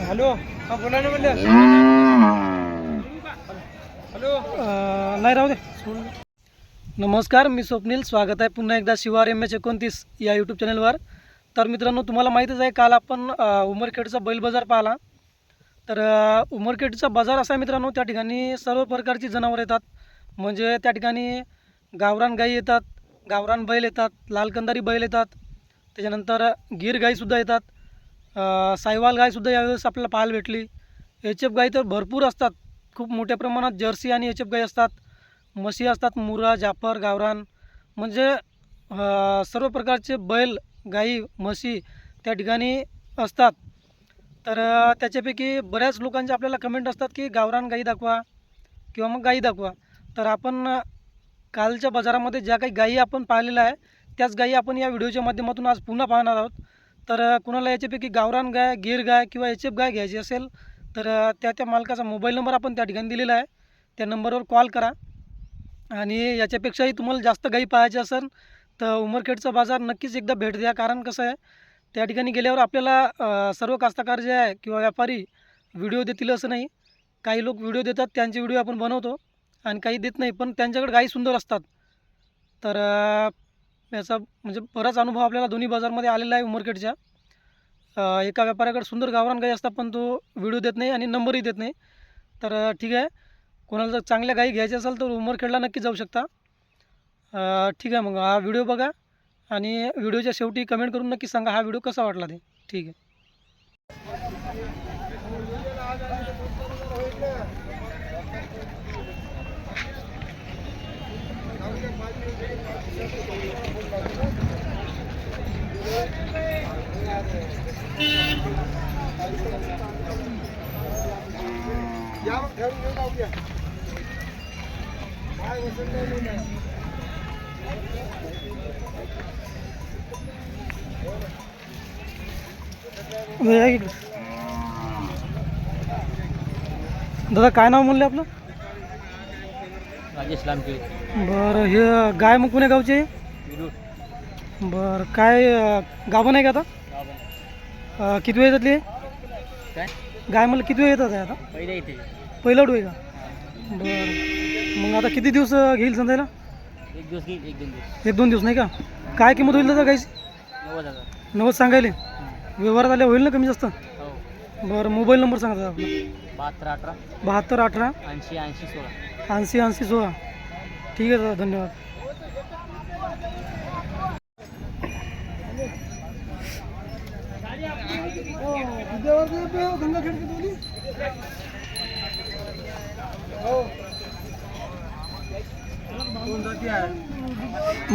Hello हा बोला ना म्हणलं. हॅलो. नाही राहू दे. नमस्कार मी स्वप्नील. स्वागत आहे पुन्हा एकदा शिवार एम एच एकोणतीस या यूट्यूब चॅनलवर तर मित्रांनो तुम्हाला माहीतच आहे काल आपण अ, उमरखेडचा बैल बाजार पाहिला. तर अ, उमरखेडचा बाजार असा आहे मित्रांनो त्या ठिकाणी सर्व प्रकारची जनावरं येतात. म्हणजे त्या ठिकाणी गावरान गाई येतात गावरान बैल येतात लाल कंदारी बैल येतात. त्याच्यानंतर गिर गाईसुद्धा येतात. साहिवाल गायसुद्धा यावेळेस आपल्याला पाहायला भेटली. एच एफ गाई तर भरपूर असतात. खूप मोठ्या प्रमाणात जर्सी आणि एच एफ गाई असतात. म्हशी असतात मुरा जाफर गावरान. म्हणजे सर्व प्रकारचे बैल गाई म्हशी त्या ठिकाणी असतात. तर त्याच्यापैकी बऱ्याच लोकांचे आपल्याला कमेंट असतात की गावरान गाई दाखवा किंवा मग गाई दाखवा. तर आपण कालच्या बाजारामध्ये ज्या काही गायी आपण पाहिलेल्या आहे त्याच गायी आपण या व्हिडिओच्या माध्यमातून आज पुन्हा पाहणार आहोत. तर कुणाला याच्यापैकी गावरान गाय गिर गाय किंवा एच एफ गाय घ्यायची असेल तर त्या त्या मालकाचा मोबाईल नंबर आपण त्या ठिकाणी दिलेला आहे. त्या नंबरवर कॉल करा. आणि याच्यापेक्षाही तुम्हाला जास्त गाई पाहायची असेल तर उमरखेडचा बाजार नक्कीच एकदा भेट द्या. कारण कसं आहे त्या ठिकाणी गेल्यावर आपल्याला सर्व कास्तकार जे आहे किंवा व्यापारी व्हिडिओ देतील असं नाही. काही लोक व्हिडिओ देतात त्यांचे व्हिडिओ आपण बनवतो. आणि काही देत नाही पण त्यांच्याकडे गाई सुंदर असतात. तर याचा म्हणजे बराच अनुभव आपल्याला दोन्ही बाजारमध्ये आलेला आहे उमरखेडच्या एका व्यापाऱ्याकडे सुंदर गावरान गाई असतात पण तो व्हिडिओ देत नाही आणि नंबरही देत नाही. तर ठीक आहे. कोणाला जर चांगल्या गाई घ्यायच्या असेल तर उमरखेडला नक्की जाऊ शकता. ठीक आहे मग हा व्हिडिओ बघा आणि व्हिडिओच्या शेवटी कमेंट करून नक्की सांगा हा व्हिडिओ कसा वाटला ते. ठीक आहे या मग ठरवून घेऊन जाऊ द्या काय वसंत नाही ना. या इकडे. दादा काय नाव म्हणले आपलं? राजेश लांबके. बरं हे गाय मग पुण्या गावची? आहे बरं काय अं, गाभण आहे का आता? अं, किती वेळ येतात काय? गाय मला किती वेळ येतात आहे आता? पहिले इथे. पहिला डू आहे का? बरं. मग आता किती दिवस अं, घेईल समजायला एक दिवस घेईल एक दोन दिवस. एक दोन दिवस नाही का? काय किंमत होईल दादा गायची नव्वद हजार. नव्वद सांगायले. व्यवहारात आले होईल ना कमी जास्त? हो. बरं मोबाईल नंबर सांगा दादा आपला. बहात्तर अठरा. बहात्तर अठरा. ऐंशी ऐंशी सोळा. ऐंशी ऐंशी सोळा ठीक आहे दादा धन्यवाद.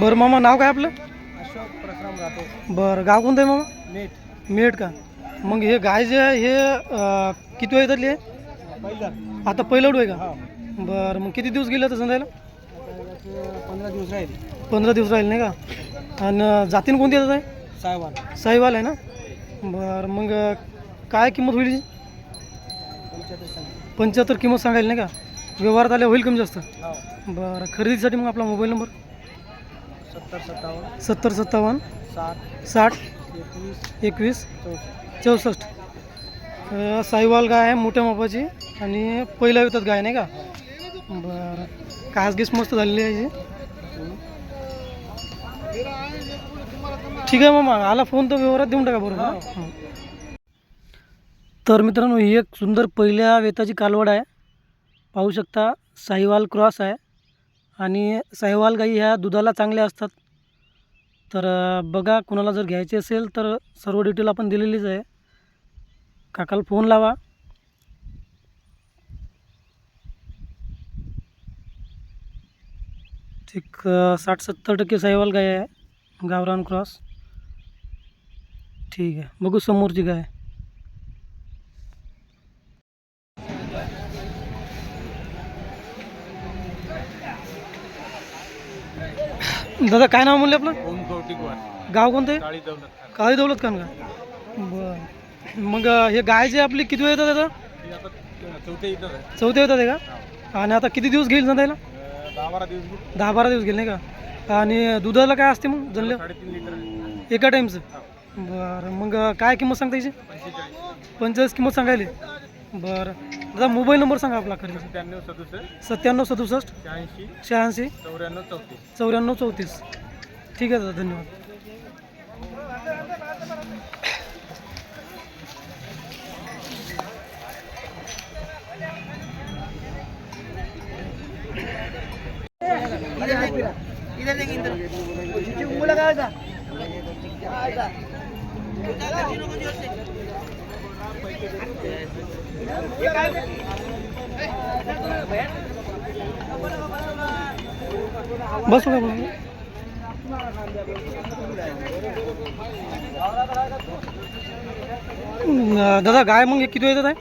बरं मामा नाव काय आपलं? अशोक परशुराम राहतो बरं गाव कोणतं आहे मामा? नेट. मेट का? मग हे गाय जे आहे हे अं, किती वेळ आहे पहिलं. आता पहिलं आहे का? हा. बरं मग किती दिवस गेले तर समजायला पंधरा दिवस राहील. पंधरा दिवस राहील नाही का? आणि जातीन कोणती येतात आहे साहेबान. साईवाल आहे ना? बरं मग काय किंमत होईल? पंच्याहत्तर किंमत सांगायला नाही का? व्यवहारात आल्या होईल कमी जास्त? हो. बरं खरेदीसाठी मग आपला मोबाईल नंबर? सत्तर सत्तावन्न. सत्तर सत्तावन्न. साठ. साठ. एकवीस. एकवीस. चौसष्ट. चौसष्ट. अं, साईवाल गाय आहे मोठ्या मापाची. आणि पहिल्या येतात गाय नाही का? बरं. कासगीस मस्त झालेली आहे. ठीक आहे मामा आला फोन तर व्यवहारात देऊन टाका बरोबर. तर मित्रांनो ही एक सुंदर पहिल्या वेताची कालवड आहे. पाहू शकता साहिवाल क्रॉस आहे. आणि साहिवाल गाई ह्या दुधाला चांगल्या असतात. तर बघा कुणाला जर घ्यायची असेल तर सर्व डिटेल आपण दिलेलीच आहे. काकाला फोन लावा. एक साठ सत्तर टक्के साहिवाल गाय आहे. गावरान क्रॉस. ठीक आहे. बघू समोरची गाय. दादा काय नाव म्हणले आपलं? गाव कोणतं काळी दौलत खान. का? बरं. मग हे गाय जे आपली किती वेळ येतात आहे. चौथ्या येतात आहे का? आणि आता किती दिवस घेईल समजायला अं, दहा बारा दिवस गेले. नाही का? आणि दुधाला काय असते मग जनले. एका टाईमचं बरं. मग काय किंमत सांगता याची? पंचेचाळीस. पंचेचाळीस किंमत सांगायली. बरं. दादा मोबाईल नंबर सांगा आपला खरेदी. सत्त्याण्णव सदुसष्ट. सत्त्याण्णव सदुसष्ट. शहाऐंशी. शहाऐंशी. चौऱ्याण्णव चौतीस. चौऱ्याण्णव चौतीस. ठीक आहे दादा धन्यवाद. बस अं, दादा गाय मग किती येतात आहे?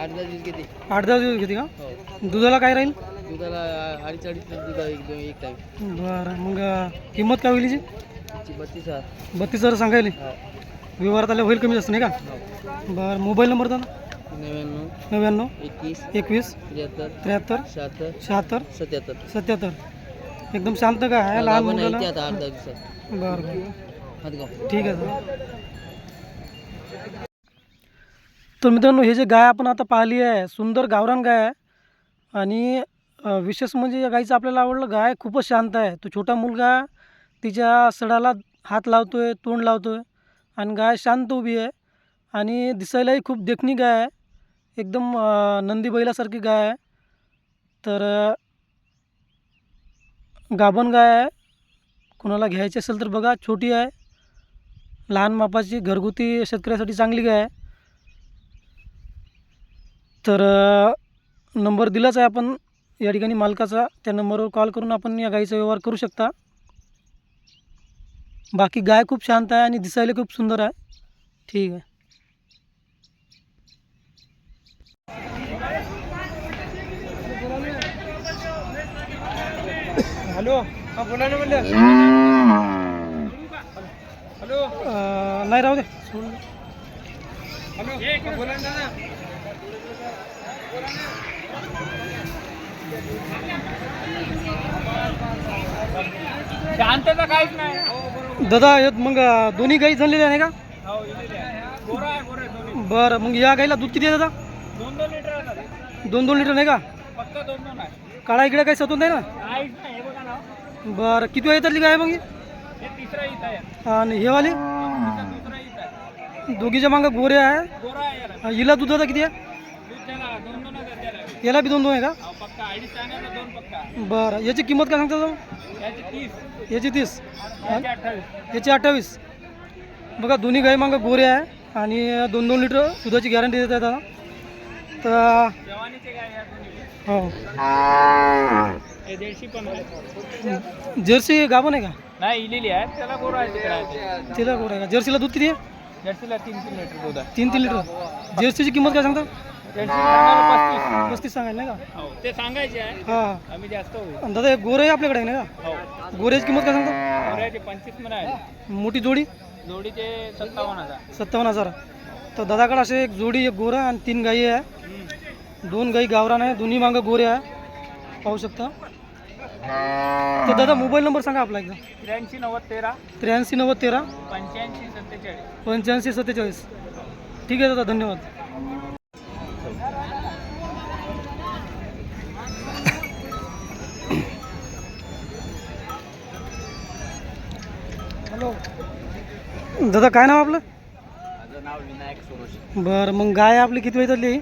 आठ दहा दिवस घेते. आठ दहा दिवस घेते का? हो. दुधाला काय राहील? दुधाला अडीच अडीच लिटर दूध आहे एकदम एक टाईम बरं मग किंमत काय होईल तिची बत्तीस हजार. बत्तीस हजार सांगायले. हो. व्यवहारात आल्या होईल कमी जास्त नाही का? हो. बरं मोबाईल नंबर दादा? नव्याण्णव. नव्याण्णव. एकवीस. एकवीस. त्र्याहत्तर. त्र्याहत्तर. शहात्तर. शहात्तर. सत्याहत्तर. सत्याहत्तर. एकदम शांत का? आहे लहान गाभण आहे मुलाला? ती आता आठ दहा दिवसात. बरं बरं. हातगाव ठीक आहे सर तर मित्रांनो हे जे गाय आपण आता पाहिली आहे सुंदर गावरान गाय आहे. आणि विशेष म्हणजे या गाईचं आपल्याला आवडलं गाय खूपच शांत आहे. तो छोटा मुलगा तिच्या सडाला हात लावतो आहे तोंड लावतो आहे आणि गाय शांत उभी आहे आणि दिसायलाही खूप देखणी गाय आहे. एकदम नंदी बैलासारखी गाय आहे. तर गाभण गाय आहे. कोणाला घ्यायची असेल तर बघा छोटी आहे. लहान मापाची घरगुती शेतकऱ्यासाठी चांगली गाय आहे. तर नंबर दिलाच आहे आपण. या ठिकाणी मालकाचा त्या नंबरवर कॉल करून आपण या गाईचा व्यवहार करू शकता. बाकी गाय खूप शांत आहे आणि दिसायला खूप सुंदर आहे. ठीक आहे. हॅलो हा बोला ना म्हणलं. हॅलो. नाही राहू दे. हॅलो बोला ना. शांतता काहीच नाही. दादा यात मग दोन्ही गाई झालेल्या आहे का? हो बरं मग या गाईला दूध किती आहे दादा? दोन दोन लिटर दादा. दोन दोन लिटर नाही का? फक्त दोन दोन आहे. काळा इकडे काही सतून नाही ना? नाही बरं किती वेळ गाय मग आणि हे वाली? दोघीच्या मागं गोरे आहे. हिला दूध आता किती आहे? याला बी दोन दोन आहे का? बरं. याची किंमत काय सांगता याची तीस. याची अठ्ठावीस. बघा दोन्ही गाई मागं गोरे आहे आणि दोन दोन लिटर दुधाची गॅरंटी देत आहेत आता. तर हो. आहे जर्सी गाभण आहे का? नाही इलेली आहे त्याला गोरा आहे आहे. तिला गोरा आहे का? जर्सीला दूध किती आहे? जर्सीला तीन तीन लिटर दूध आहे. तीन तीन लिटर. जर्सीची किंमत काय सांगता? सांगायला पस्तीस सांगायला नाही का? हो ते सांगायचे आहे. हां. आम्ही जास्त दादा एक गोरे आहे आपल्याकडे आहे नाही का? हो. गोऱ्याची किंमत काय सांगता? पंचवीस म्हणा आहे. मोठी जोडी? जोडीचे सत्तावन्न हजार. सत्तावन्न हजार. तर दादाकडे असे एक जोडी एक गोरा आणि तीन गाई आहे. हम्म. दोन गाई गावरान आहे दोन्ही मागं गोरे आहे. पाहू शकता? तर दादा मोबाईल नंबर सांगा आपला एकदा. त्र्याऐंशी नव्वद तेरा. त्र्याऐंशी नव्वद तेरा. पंच्याऐंशी सत्तेचाळीस. पंच्याऐंशी सत्तेचाळीस. ठीक आहे दादा धन्यवाद. दादा काय नाव आपलं? माझं नाव विनायक सोरोश बरं मग गाय आपली किती वेळातली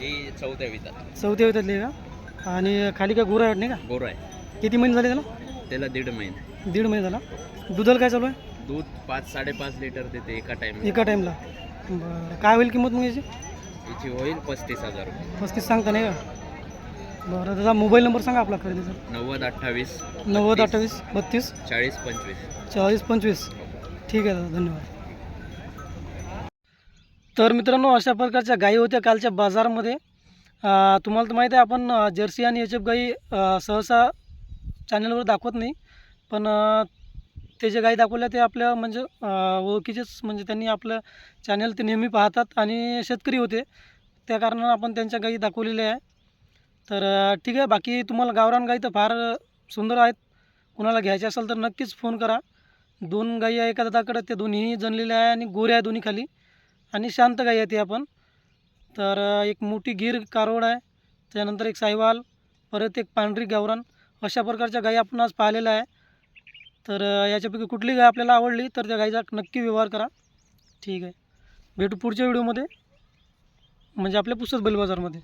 ही चौथ्या वितात. चौथ्या वेळातली का? आणि खाली काय गुरं आहेत नाही का? गोर आहे. किती महिने झाले त्याला? त्याला दीड महिने. दीड महिने झाला. दुधाला काय चालू आहे? दूध पाच साडेपाच लिटर देते एका टाइम एका टाईमला बरं काय होईल किंमत मग याची? याची होईल पस्तीस हजार रुपये. पस्तीस सांगता नाही का? बरं दादा मोबाईल नंबर सांगा आपला खरेदीचा. नव्वद अठ्ठावीस नव्वद अठ्ठावीस बत्तीस. चाळीस पंचवीस. चाळीस पंचवीस. ठीक आहे दादा धन्यवाद. तर मित्रांनो अशा प्रकारच्या गायी होत्या कालच्या बाजारमध्ये. तुम्हाला तर माहीत आहे आपण जर्सी आणि एच एफ गाई सहसा चॅनलवर दाखवत नाही. पण ते जे गाई दाखवल्या ते आपल्या म्हणजे ओळखीचेच म्हणजे त्यांनी आपलं चॅनल ते नेहमी पाहतात आणि शेतकरी होते. त्या कारणानं आपण त्यांच्या गाई दाखवलेल्या आहे. तर ठीक आहे बाकी तुम्हाला गावरान गाई तर फार सुंदर आहेत. कुणाला घ्यायचे असेल तर नक्कीच फोन करा. दोन गायी आहे एका दादाकडं त्या दोन्ही जणलेल्या आहे आणि गोऱ्या आहे दोन्ही खाली. आणि शांत गाई आहे ती आपण. तर एक मोठी गीर कारोड आहे त्यानंतर एक साहिवाल परत एक पांढरी गावरान. अशा प्रकारच्या गायी आपण आज पाहिलेल्या आहे. तर याच्यापैकी कुठली गाय आपल्याला आवडली तर त्या गायीचा नक्की व्यवहार करा. ठीक आहे. भेटू पुढच्या व्हिडिओमध्ये म्हणजे आपल्या पुस्तक बैल बाजारमध्ये